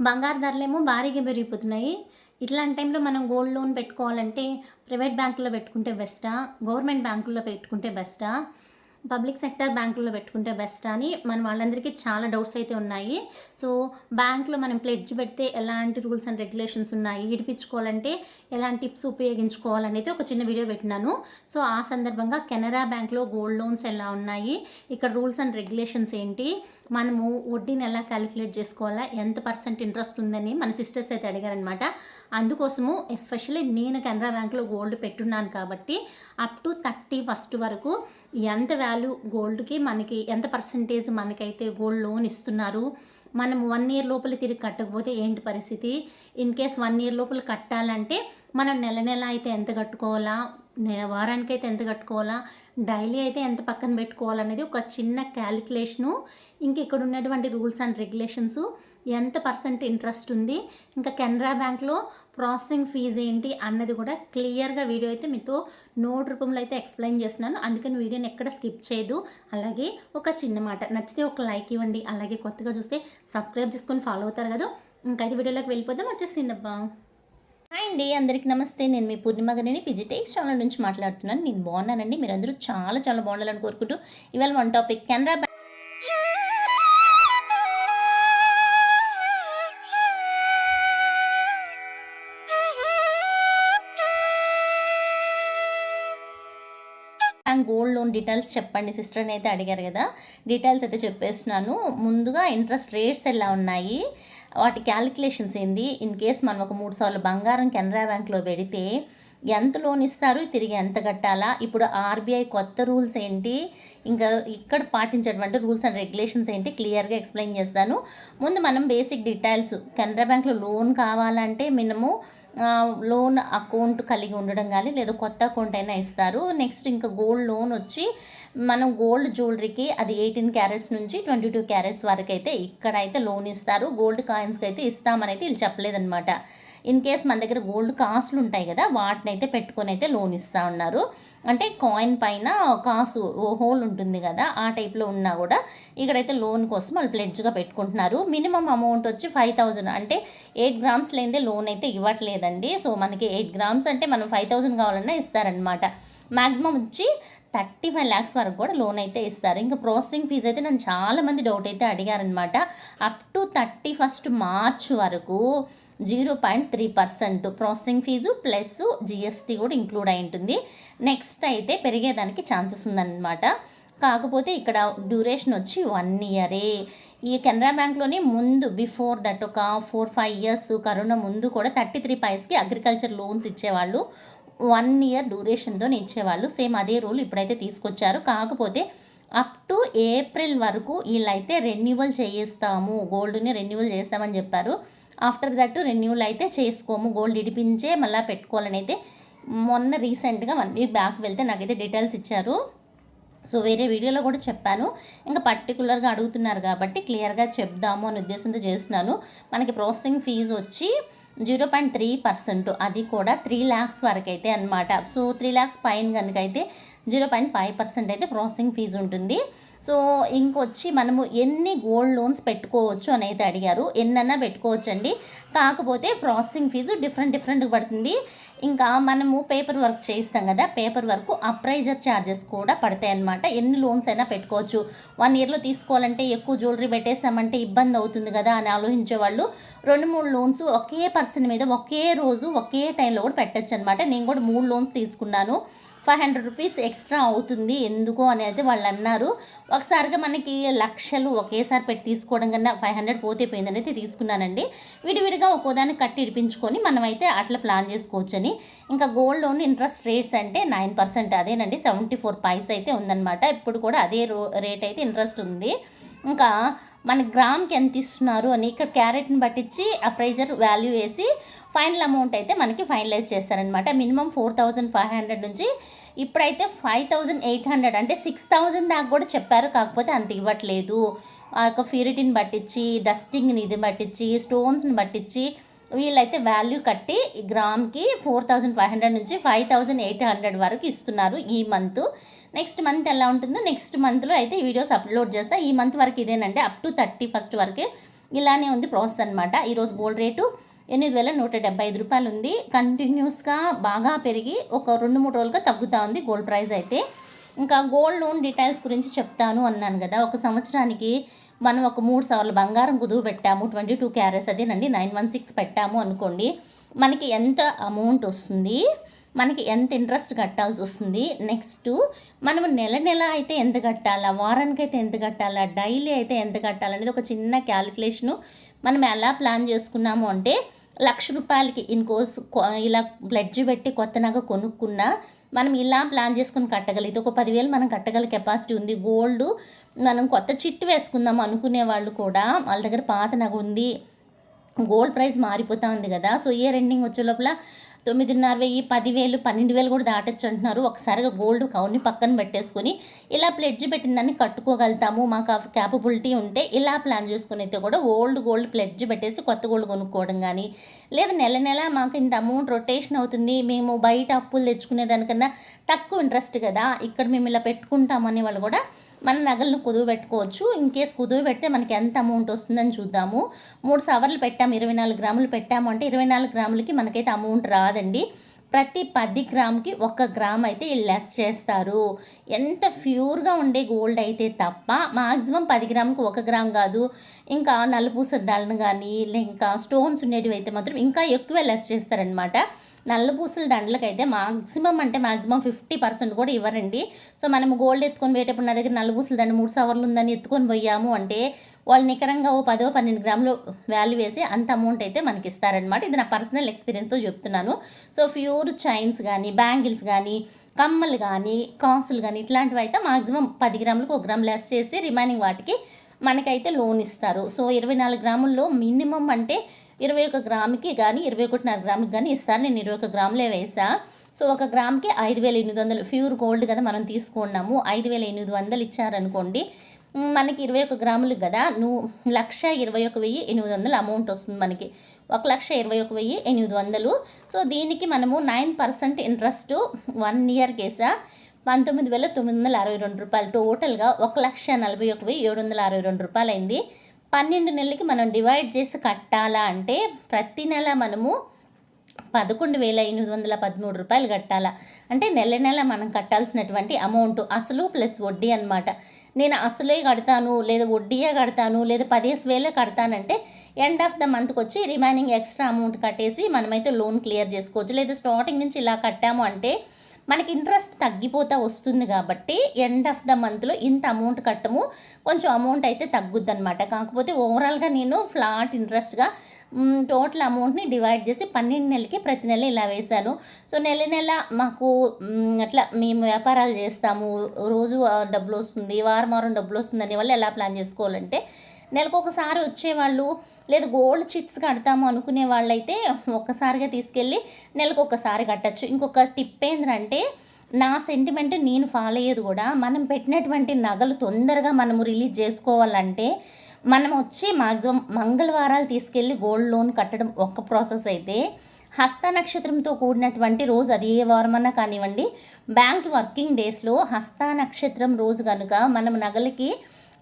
బంగారు ధరలేమో భారీగా పెరిగిపోతున్నాయి. ఇట్లాంటి టైంలో మనం గోల్డ్ లోన్ పెట్టుకోవాలంటే ప్రైవేట్ బ్యాంకులో పెట్టుకుంటే బెస్టా? గవర్నమెంట్ బ్యాంకుల్లో పెట్టుకుంటే బెస్టా? పబ్లిక్ సెక్టర్ బ్యాంకుల్లో పెట్టుకుంటే బెస్ట్ అని మన వాళ్ళందరికీ చాలా డౌట్స్ అయితే ఉన్నాయి. సో బ్యాంకులో మనం ప్లెడ్జ్ పెడితే ఎలాంటి రూల్స్ అండ్ రెగ్యులేషన్స్ ఉన్నాయి? ఇడిపించుకోవాలంటే ఎలాంటి టిప్స్ ఉపయోగించుకోవాలనేది ఒక చిన్న వీడియో పెట్టినాను. సో ఆ సందర్భంగా కెనరా బ్యాంక్లో గోల్డ్ లోన్స్ ఎలా ఉన్నాయి? ఇక్కడ రూల్స్ అండ్ రెగ్యులేషన్స్ ఏంటి? మనము వడ్డీని ఎలా క్యాలిక్యులేట్ చేసుకోవాలా? ఎంత పర్సెంట్ ఇంట్రెస్ట్ ఉందని మన సిస్టర్స్ అయితే అడిగారనమాట అందుకోసము ఎస్పెషల్లీ నేను కెనరా బ్యాంక్లో గోల్డ్ పెట్టున్నాను కాబట్టి అప్ టు థర్టీ ఫస్ట్ వరకు ఎంత వాల్యూ గోల్డ్కి మనకి ఎంత పర్సంటేజ్ మనకైతే గోల్డ్ లోన్ ఇస్తున్నారు? మనం వన్ ఇయర్ లోపల తిరిగి కట్టకపోతే ఏంటి పరిస్థితి? ఇన్ కేస్ వన్ ఇయర్ లోపల కట్టాలంటే మనం నెల నెల అయితే ఎంత కట్టుకోవాలా? వారానికి అయితే ఎంత కట్టుకోవాలా? డైలీ అయితే ఎంత పక్కన పెట్టుకోవాలనేది ఒక చిన్న క్యాలిక్యులేషను ఇంక ఇక్కడ ఉన్నటువంటి రూల్స్ అండ్ రెగ్యులేషన్స్ ఎంత పర్సెంట్ ఇంట్రెస్ట్ ఉంది? ఇంకా కెనరా బ్యాంక్లో ప్రాసెసింగ్ ఫీజు ఏంటి అన్నది కూడా క్లియర్గా వీడియో అయితే మీతో నోట్ రూపంలో అయితే ఎక్స్ప్లెయిన్ చేస్తున్నాను. అందుకని వీడియోని ఎక్కడ స్కిప్ చేయదు. అలాగే ఒక చిన్న మాట నచ్చితే ఒక లైక్ ఇవ్వండి. అలాగే కొత్తగా చూస్తే సబ్స్క్రైబ్ చేసుకొని ఫాలో అవుతారు కదా. ఇంకైతే వీడియోలోకి వెళ్ళిపోదాం. వచ్చేసిందబ్బా హాయ్ అండి అందరికీ నమస్తే. నేను మీ పూర్ణిమ గారిని పిజిటెక్స్ ఛానల్ నుంచి మాట్లాడుతున్నాను. నేను బాగున్నానండి. మీరు అందరూ చాలా చాలా బాగుండాలని కోరుకుంటూ ఇవాళ one topic Canara gold loan details చెప్పండి. సిస్టర్ అని అయితే అడిగారు కదా. డీటెయిల్స్ అయితే చెప్పేస్తున్నాను. ముందుగా ఇంట్రెస్ట్ రేట్స్ ఎలా ఉన్నాయి? వాటి క్యాలిక్యులేషన్స్ ఏంది? ఇన్ కేస్ మనం ఒక మూడు సార్లు బంగారం కెనరా బ్యాంక్లో పెడితే ఎంత లోన్ ఇస్తారు? తిరిగి ఎంత కట్టాలా? ఇప్పుడు ఆర్బీఐ కొత్త రూల్స్ ఏంటి? ఇంకా ఇక్కడ పాటించేటువంటి రూల్స్ అండ్ రెగ్యులేషన్స్ ఏంటి? క్లియర్గా ఎక్స్ప్లెయిన్ చేస్తాను. ముందు మనం బేసిక్ డీటెయిల్స్. కెనరా బ్యాంక్లో లోన్ కావాలంటే మినిమం లోన్ అకౌంట్ కలిగి ఉండడం కానీ లేదా కొత్త అకౌంట్ అయినా ఇస్తారు. నెక్స్ట్ ఇంకా గోల్డ్ లోన్ వచ్చి మనం గోల్డ్ జ్యువెలరీకి అది ఎయిటీన్ క్యారెట్స్ నుంచి ట్వంటీ టూ క్యారెట్స్ వరకు అయితే ఇక్కడైతే లోన్ ఇస్తారు. గోల్డ్ కాయిన్స్కి అయితే ఇస్తామని అయితే వీళ్ళు చెప్పలేదన్నమాట. ఇన్ కేస్ మన దగ్గర గోల్డ్ కాస్ట్లు ఉంటాయి కదా వాటిని అయితే పెట్టుకొని అయితే లోన్ ఇస్తూ ఉన్నారు. అంటే కాయిన్ పైన కాసు హోల్ ఉంటుంది కదా ఆ టైప్లో ఉన్నా కూడా ఇక్కడైతే లోన్ కోసం వాళ్ళు ప్లెడ్జ్గా పెట్టుకుంటున్నారు. మినిమం అమౌంట్ వచ్చి ఫైవ్ థౌజండ్ అంటే ఎయిట్ గ్రామ్స్ లేనిదే లోన్ అయితే ఇవ్వట్లేదండి. సో మనకి ఎయిట్ గ్రామ్స్ అంటే మనం ఫైవ్ థౌజండ్ కావాలన్నా ఇస్తారనమాట మ్యాక్సిమం వచ్చి థర్టీ ఫైవ్ ల్యాక్స్ వరకు కూడా లోన్ అయితే ఇస్తారు. ఇంకా ప్రాసెసింగ్ ఫీజు అయితే నన్ను చాలామంది డౌట్ అయితే అడిగారనమాట up to thirty first March వరకు zero point three percent processing fee plus GST కూడా ఇంక్లూడ్ అయి ఉంటుంది. నెక్స్ట్ అయితే పెరిగేదానికి ఛాన్సెస్ ఉందన్నమాట. కాకపోతే ఇక్కడ డ్యూరేషన్ వచ్చి వన్ ఇయరే. ఈ కెనరా బ్యాంక్లోనే ముందు బిఫోర్ దట్ ఒక ఫోర్ ఫైవ్ ఇయర్స్ కరోనా ముందు కూడా థర్టీ త్రీ పైస్కి అగ్రికల్చర్ లోన్స్ ఇచ్చేవాళ్ళు వన్ ఇయర్ డ్యూరేషన్తో ఇచ్చేవాళ్ళు సేమ్ అదే రూల్ ఇప్పుడైతే తీసుకొచ్చారు. కాకపోతే అప్ టు ఏప్రిల్ వరకు వీళ్ళైతే రెన్యువల్ చేయిస్తాము గోల్డ్ని రెన్యువల్ చేస్తామని చెప్పారు. ఆఫ్టర్ దట్ రెన్యువల్ అయితే చేసుకోము. గోల్డ్ ఇడిపించే మళ్ళీ పెట్టుకోవాలని అయితే మొన్న రీసెంట్గా వన్ వీక్ బ్యాక్ వెళ్తే నాకైతే డీటెయిల్స్ ఇచ్చారు. సో వేరే వీడియోలో కూడా చెప్పాను. ఇంకా పర్టికులర్గా అడుగుతున్నారు కాబట్టి క్లియర్గా చెప్దాము అనే ఉద్దేశంతో చేస్తున్నాను. మనకి ప్రాసెసింగ్ ఫీజు వచ్చి జీరో పాయింట్ త్రీ పర్సెంట్ అది కూడా త్రీ ల్యాక్స్ వరకు అయితే అనమాట సో త్రీ ల్యాక్స్ పైన కనుక అయితే జీరో పాయింట్ ఫైవ్ పర్సెంట్ అయితే ప్రాసెసింగ్ ఫీజు ఉంటుంది. సో ఇంకొచ్చి మనము ఎన్ని గోల్డ్ లోన్స్ పెట్టుకోవచ్చు అని అయితే అడిగారు. ఎన్నన్నా పెట్టుకోవచ్చు అండి కాకపోతే ప్రాసెసింగ్ ఫీజు డిఫరెంట్ డిఫరెంట్ పడుతుంది. ఇంకా మనము పేపర్ వర్క్ చేస్తాం కదా పేపర్ వర్క్ అప్రైజర్ ఛార్జెస్ కూడా పడతాయి అన్నమాట. ఎన్ని లోన్స్ అయినా పెట్టుకోవచ్చు. వన్ ఇయర్లో తీసుకోవాలంటే ఎక్కువ జ్యువెలరీ పెట్టేసామంటే ఇబ్బంది అవుతుంది కదా అని ఆలోచించే వాళ్ళు రెండు మూడు లోన్స్ ఒకే పర్సన్ మీద ఒకే రోజు ఒకే టైంలో కూడా పెట్టచ్చు అనమాట నేను కూడా మూడు లోన్స్ తీసుకున్నాను. ఫైవ్ హండ్రెడ్ రూపీస్ ఎక్స్ట్రా అవుతుంది. ఎందుకు అని అయితే వాళ్ళు అన్నారు. ఒకసారిగా మనకి లక్షలు ఒకేసారి పెట్టి తీసుకోవడం కన్నా ఫైవ్ హండ్రెడ్ పోతే పోయిందని అయితే తీసుకున్నానండి. విడివిడిగా ఒక్కోదాన్ని కట్టి ఇడిపించుకొని మనమైతే అట్లా ప్లాన్ చేసుకోవచ్చని. ఇంకా గోల్డ్ లోన్ ఇంట్రెస్ట్ రేట్స్ అంటే నైన్ పర్సెంట్ అదేనండి. సెవెంటీ ఫోర్ పైస్ అయితే ఉందన్నమాట. ఇప్పుడు కూడా అదే రో రేట్ అయితే ఇంట్రెస్ట్ ఉంది. ఇంకా మన గ్రామ్కి ఎంత ఇస్తున్నారు అని ఇక్కడ క్యారెట్ని పట్టించి అప్రైజర్ వాల్యూ వేసి ఫైనల్ అమౌంట్ అయితే మనకి ఫైనలైజ్ చేస్తారనమాట minimum four thousand five hundred నుంచి ఇప్పుడైతే ఫైవ్ థౌజండ్ ఎయిట్ హండ్రెడ్ అంటే సిక్స్ థౌజండ్ దాకా కూడా చెప్పారు. కాకపోతే అంత ఇవ్వట్లేదు. ఆ యొక్క ప్యూరిటీని పట్టించి డస్టింగ్ని ఇది పట్టించి స్టోన్స్ని పట్టించి వీళ్ళైతే వాల్యూ కట్టి గ్రామ్కి ఫోర్ థౌజండ్ ఫైవ్ హండ్రెడ్ నుంచి ఫైవ్ థౌజండ్ ఎయిట్ హండ్రెడ్ వరకు ఇస్తున్నారు ఈ మంత్. నెక్స్ట్ మంత్ ఎలా ఉంటుందో నెక్స్ట్ మంత్లో అయితే వీడియోస్ అప్లోడ్ చేస్తా. ఈ మంత్ వరకు ఇదేనండి. అప్ టు థర్టీ ఫస్ట్ వరకే ఇలానే ఉంది ప్రాసెస్ అనమాట ఈరోజు గోల్డ్ రేటు ఎనిమిది వేల నూట డెబ్బై ఐదు రూపాయలు ఉంది. కంటిన్యూస్గా బాగా పెరిగి ఒక రెండు మూడు రోజులుగా తగ్గుతూ ఉంది గోల్డ్ ప్రైస్ అయితే. ఇంకా గోల్డ్ లోన్ డీటెయిల్స్ గురించి చెప్తాను అన్నాను కదా. ఒక సంవత్సరానికి మనం ఒక మూడు సవర్లు బంగారం కుదువు పెట్టాము. ట్వంటీ టూ క్యారెట్స్ అదేనండి. నైన్ వన్ సిక్స్ పెట్టాము అనుకోండి. మనకి ఎంత అమౌంట్ వస్తుంది? మనకి ఎంత ఇంట్రెస్ట్ కట్టాల్సి వస్తుంది? నెక్స్ట్ మనం నెల నెల అయితే ఎంత కట్టాలా? వారానికి అయితే ఎంత కట్టాలా? డైలీ అయితే ఎంత కట్టాలనేది ఒక చిన్న క్యాలిక్యులేషను మనం ఎలా ప్లాన్ చేసుకున్నాము అంటే లక్ష రూపాయలకి ఇన్కోస్ ఇలా బ్లడ్జ్ పెట్టి కొత్త నగ కొనుక్కున్నా మనం ఇలా ప్లాన్ చేసుకుని కట్టగలిగితే ఒక పదివేలు మనం కట్టగల కెపాసిటీ ఉంది. గోల్డ్ మనం కొత్త చిట్టు వేసుకుందాం అనుకునే వాళ్ళు కూడా వాళ్ళ దగ్గర పాత నగ ఉంది. గోల్డ్ ప్రైస్ మారిపోతూ ఉంది కదా. సో ఇయర్ ఎండింగ్ వచ్చే లోపల తొమ్మిదిన్నర వెయ్యి పదివేలు పన్నెండు వేలు కూడా దాటచ్చు అంటున్నారు ఒకసారిగా గోల్డ్ కౌని పక్కన పెట్టేసుకొని ఇలా ప్లెడ్జ్ పెట్టిన దాన్ని కట్టుకోగలుగుతాము. మాకు క్యాపబిలిటీ ఉంటే ఇలా ప్లాన్ చేసుకుని అయితే కూడా ఓల్డ్ గోల్డ్ ప్లెడ్జ్ పెట్టేసి కొత్త గోల్డ్ కొనుక్కోవడం కానీ లేదా నెల నెల మాకు ఇంత అమౌంట్ రొటేషన్ అవుతుంది. మేము బయట అప్పులు తెచ్చుకునే దానికన్నా తక్కువ ఇంట్రెస్ట్ కదా. ఇక్కడ మేము ఇలా పెట్టుకుంటామని వాళ్ళు కూడా మన నగలను కుదువు పెట్టుకోవచ్చు. ఇన్ కేస్ కుదువు పెడితే మనకి ఎంత అమౌంట్ వస్తుందని చూద్దాము. మూడు సవర్లు పెట్టాము ఇరవై నాలుగు గ్రాములు పెట్టాము అంటే ఇరవై నాలుగు గ్రాములకి మనకైతే అమౌంట్ రాదండి. ప్రతి పది గ్రామ్కి ఒక గ్రామ్ అయితే లెస్ చేస్తారు. ఎంత ప్యూర్గా ఉండే గోల్డ్ అయితే తప్ప మాక్సిమం పది గ్రాముకి ఒక గ్రామ్ కాదు. ఇంకా నలుపూస దండను కానీ ఇంకా స్టోన్స్ ఉండేటివి అయితే మాత్రం ఇంకా ఎక్కువ లెస్ చేస్తారనమాట నల్లపూసల దండలకైతే మాక్సిమం అంటే మాక్సిమం ఫిఫ్టీ పర్సెంట్ కూడా ఇవ్వరండి. సో మనం గోల్డ్ ఎత్తుకొని పోయేటప్పుడు నా దగ్గర నల్లపూసల దండ మూడు సవర్లు ఉందని ఎత్తుకొని పోయాము అంటే వాళ్ళు నికరంగా ఓ పదో పన్నెండు గ్రాములు వాల్యూ వేసి అంత అమౌంట్ అయితే మనకి ఇస్తారనమాట ఇది నా పర్సనల్ ఎక్స్పీరియన్స్తో చెప్తున్నాను. సో ప్యూర్ చైన్స్ కానీ బ్యాంగిల్స్ కానీ కమ్మలు కానీ కాసులు కానీ ఇట్లాంటివి అయితే మాక్సిమం పది గ్రాములకు ఒక గ్రామ్ లెస్ చేసి రిమైనింగ్ వాటికి మనకైతే లోన్ ఇస్తారు. సో ఇరవై నాలుగు గ్రాముల్లో మినిమం అంటే ఇరవై ఒక గ్రాముకి కానీ ఇరవై ఒకటిన్నర గ్రాముకి కానీ ఇస్తారు. నేను ఇరవై ఒక గ్రాములే వేసా. సో ఒక గ్రామ్కి ఐదు వేల ఎనిమిది వందలు ప్యూర్ గోల్డ్ కదా మనం తీసుకున్నాము. ఐదు వేల ఎనిమిది వందలు ఇచ్చారనుకోండి మనకి ఇరవై ఒక గ్రాములు కదా నువ్వు లక్ష ఇరవై ఒక వెయ్యి ఎనిమిది వందలు అమౌంట్ వస్తుంది మనకి. ఒక లక్ష ఇరవై ఒక వెయ్యి ఎనిమిది వందలు. సో దీనికి మనము nine percent interest one year కేసా పంతొమ్మిది వేల తొమ్మిది వందల అరవై రెండు రూపాయలు. టోటల్గా ఒక లక్ష నలభై ఒక వెయ్యి ఏడు వందల అరవై రెండు రూపాయలు అయింది పన్నెండు నెలలకి మనం డివైడ్ చేసి కట్టాలా అంటే ప్రతి నెల మనము పదకొండు వేల ఎనిమిది వందల పదమూడు రూపాయలు కట్టాలా. అంటే నెల నెల మనం కట్టాల్సినటువంటి అమౌంట్ అసలు ప్లస్ వడ్డీ అనమాట నేను అసలే కడతాను లేదా వడ్డీయే కడతాను లేదా పదిహేను వేలే కడతానంటే ఎండ్ ఆఫ్ ద మంత్కి వచ్చి రిమైనింగ్ ఎక్స్ట్రా అమౌంట్ కట్టేసి మనమైతే లోన్ క్లియర్ చేసుకోవచ్చు. లేదా స్టార్టింగ్ నుంచి ఇలా కట్టాము అంటే మనకి ఇంట్రెస్ట్ తగ్గిపోతూ వస్తుంది కాబట్టి ఎండ్ ఆఫ్ ద మంత్లో ఇంత అమౌంట్ కట్టము కొంచెం అమౌంట్ అయితే తగ్గుద్ది అనమాట కాకపోతే ఓవరాల్గా నేను ఫ్లాట్ ఇంట్రెస్ట్గా టోటల్ అమౌంట్ని డివైడ్ చేసి పన్నెండు నెలలకి ప్రతి నెల ఇలా వేశాను. సో నెల నెల మాకు అట్లా మేము వ్యాపారాలు చేస్తాము. రోజు డబ్బులు వస్తుంది వారం వారం డబ్బులు వస్తుంది అనేవాళ్ళు ఎలా ప్లాన్ చేసుకోవాలంటే నెలకు ఒకసారి వచ్చేవాళ్ళు లేదు గోల్డ్ చిట్స్ కడతాము అనుకునే వాళ్ళైతే ఒక్కసారిగా తీసుకెళ్ళి నెలకు ఒక్కసారి కట్టచ్చు. ఇంకొక టిప్ ఏంటంటే నా సెంటిమెంట్ నేను ఫాలో అయ్యేది కూడా మనం పెట్టినటువంటి నగలు తొందరగా మనము రిలీజ్ చేసుకోవాలంటే మనం వచ్చి మాక్సిమం మంగళవారాలు తీసుకెళ్ళి గోల్డ్ లోన్ కట్టడం ఒక్క ప్రాసెస్ అయితే హస్త నక్షత్రంతో కూడినటువంటి రోజు అది ఏ వారమన్నా కానివ్వండి బ్యాంక్ వర్కింగ్ డేస్లో హస్త నక్షత్రం రోజు కనుక మనం నగలకి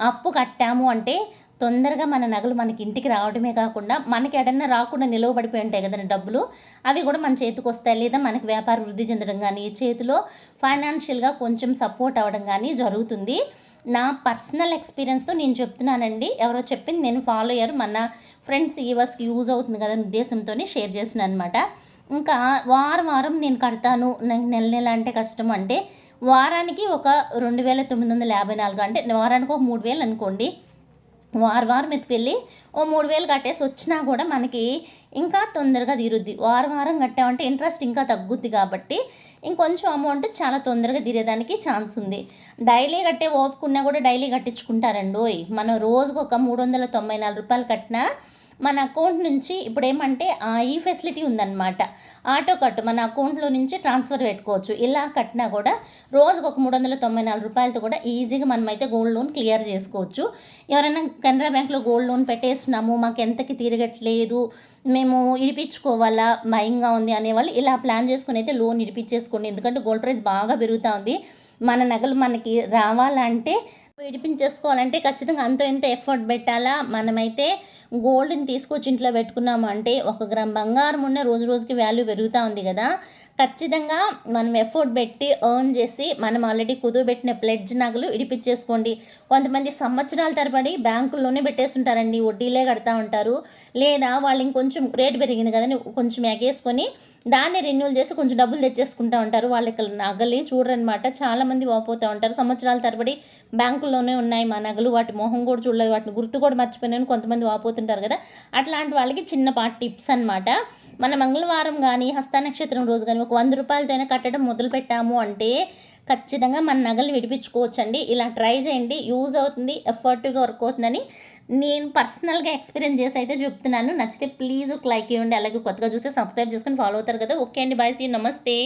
అప్పు కట్టాము అంటే తొందరగా మన నగలు మనకి ఇంటికి రావడమే కాకుండా మనకి ఎడన్నా రాకుండా నిలవబడిపోయి ఉంటాయి కదండి డబ్బులు అవి కూడా మన చేతికి వస్తాయి. లేదా మనకి వ్యాపార వృద్ధి చెందడం కానీ చేతిలో ఫైనాన్షియల్గా కొంచెం సపోర్ట్ అవ్వడం కానీ జరుగుతుంది. నా పర్సనల్ ఎక్స్పీరియన్స్తో నేను చెప్తున్నానండి. ఎవరో చెప్పింది నేను ఫాలో అయ్యారు మన ఫ్రెండ్స్ ఈవర్స్కి యూజ్ అవుతుంది కదా ఉద్దేశంతో షేర్ చేస్తున్నాను అనమాట ఇంకా వారం వారం నేను కడతాను. నాకు నెల నెల అంటే కష్టం. అంటే వారానికి ఒక రెండు వేల తొమ్మిది వందల యాభై నాలుగు అంటే వారానికి ఒక మూడు వేలు అనుకోండి. వారం వారం ఎత్తుకెళ్ళి ఓ మూడు వేలు కట్టేసి వచ్చినా కూడా మనకి ఇంకా తొందరగా తీరుద్ది. వారం వారం కట్టామంటే ఇంట్రెస్ట్ ఇంకా తగ్గుద్ది కాబట్టి ఇంకొంచెం అమౌంట్ చాలా తొందరగా తీరేదానికి ఛాన్స్ ఉంది. డైలీ కట్టే ఓపుకున్నా కూడా డైలీ కట్టించుకుంటారండి మనం రోజుకు ఒక మూడు వందల తొంభై నాలుగు రూపాయలు కట్టినా మన అకౌంట్ నుంచి ఇప్పుడు ఏమంటే ఈ ఫెసిలిటీ ఉందన్నమాట. ఆటో కట్ మన అకౌంట్లో నుంచి ట్రాన్స్ఫర్ పెట్టుకోవచ్చు. ఇలా కట్టినా కూడా రోజుకు ఒక మూడు వందల తొంభై నాలుగు రూపాయలతో కూడా ఈజీగా మనమైతే గోల్డ్ లోన్ క్లియర్ చేసుకోవచ్చు. ఎవరైనా కెనరా బ్యాంక్లో గోల్డ్ లోన్ పెట్టేస్తున్నాము మాకు ఎంతకి తిరగట్లేదు మేము ఇడిపించుకోవాలా భయంగా ఉంది అనేవాళ్ళు ఇలా ప్లాన్ చేసుకుని అయితే లోన్ ఇడిపించేసుకోండి. ఎందుకంటే గోల్డ్ ప్రైస్ బాగా పెరుగుతూ ఉంది. మన నగలు మనకి రావాలంటే విడిపించేసుకోవాలంటే ఖచ్చితంగా అంతో ఇంత ఎఫర్ట్ పెట్టాలా? మనమైతే గోల్డ్ని తీసుకొచ్చి ఇంట్లో పెట్టుకున్నాము అంటే ఒక గ్రామ్ బంగారం ఉన్న రోజు రోజుకి వాల్యూ పెరుగుతూ ఉంది కదా. ఖచ్చితంగా మనం ఎఫర్ట్ పెట్టి ఎర్న్ చేసి మనం ఆల్రెడీ కుదువబెట్టిన ప్లెడ్జ్ నగలు ఇడిపించేసుకోండి. కొంతమంది సంవత్సరాల తరబడి బ్యాంకుల్లోనే పెట్టేస్తుంటారండి వడ్డీలే కడతా ఉంటారు. లేదా వాళ్ళు ఇంకొంచెం రేట్ పెరిగింది కదని కొంచెం ఎగేసుకొని దాన్ని రెన్యూల్ చేసి కొంచెం డబ్బులు తెచ్చేసుకుంటూ ఉంటారు. వాళ్ళకి నగలి చూడరనమాట చాలామంది వాపోతూ ఉంటారు. సంవత్సరాల తరబడి బ్యాంకుల్లోనే ఉన్నాయి మా నగలు. వాటి మొహం కూడా చూడలేదు. వాటిని గుర్తు కూడా మర్చిపోయినాను. కొంతమంది వాపోతుంటారు కదా. అట్లాంటి వాళ్ళకి చిన్నపాటి టిప్స్ అనమాట మన మంగళవారం కానీ హస్త నక్షత్రం రోజు కానీ ఒక వంద రూపాయలతోనే కట్టడం మొదలు పెట్టాము అంటే ఖచ్చితంగా మన నగలు విడిపించుకోవచ్చండి. ఇలా ట్రై చేయండి. యూజ్ అవుతుంది ఎఫర్టివ్గా వర్క్ అవుతుందని నేను పర్సనల్గా ఎక్స్పీరియన్స్ చేసి అయితే చెప్తున్నాను. నచ్చితే ప్లీజ్ ఒక లైక్ ఇవ్వండి. అలాగే కొత్తగా చూస్తే సబ్స్క్రైబ్ చేసుకొని ఫాలో అవుతారు కదా. ఓకే అండి. బాయ్. సీ నమస్తే.